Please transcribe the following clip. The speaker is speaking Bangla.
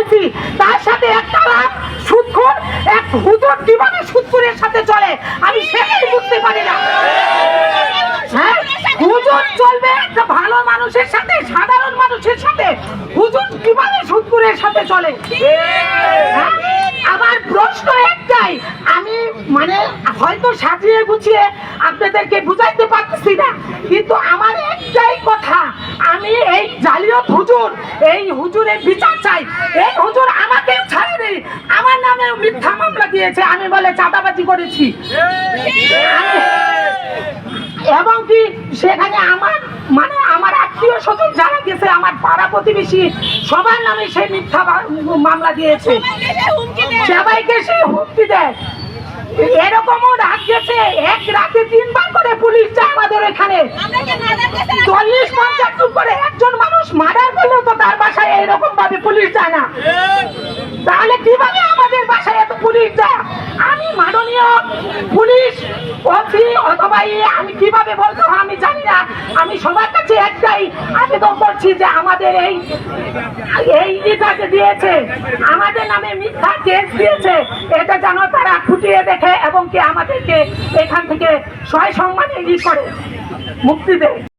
বলছি, তার সাথে একটা সুদখোর এক হুজুর জীবনে সুদখোরের সাথে চলে? আমি সেটাই বুঝতে পারি না। হ্যাঁ? হুজুর চলবে একটা ভালো মানুষের সাথে, সাধারণ মানুষের সাথে। হুজুর কীভাবে সুদখোরের সাথে চলে? হ্যাঁ? আমার প্রশ্ন একটাই, আমি মানে হয়তো সাজিয়ে গুছিয়ে আপনাদেরকে বুঝাইতে পারতেছি না কিন্তু আমার একটাই কথা আমি এই জালিয়াত হুজুর। এই হুজুরের বিচার চাই। এই হুজুর আমাকেও ছাড়েনি। আমার নামে মিথ্যা মামলা দিয়েছে। আমি বলে চাঁদাবাজি করেছি। এবং কি সেখানে আমার মানে আমার আত্মীয় স্বজন যারা গেছে, আমার পাড়া প্রতিবেশী, সবার নামে সে মিথ্যা মামলা দিয়েছে। সবাইকে সে হুমকি দেয়। এরকমও রাত গেছে। এক রাতে তিনবার করে পুলিশ যায় আমাদের এখানে। চল্লিশ পঞ্চাশ করে একজন তার বাসায় এইরকম ভাবে পুলিশ যায় না। তাহলে কীভাবে আমাদের বাসায় এত পুলিশ যায়? আমি মাননীয় পুলিশ ওসি অথবা আমি কীভাবে আমি জানি না। আমি সবার কাছে একটাই আবেদন করছি যে আমাদের এই এই ইটাকে দিয়েছে, আমাদের নামে মিথ্যা কেস দিয়েছে। এটা যেন তারা খুঁটিয়ে দেখে এবং কি আমাদেরকে এখান থেকে সয় সম্মানে ই করে। মুক্তি দেয়।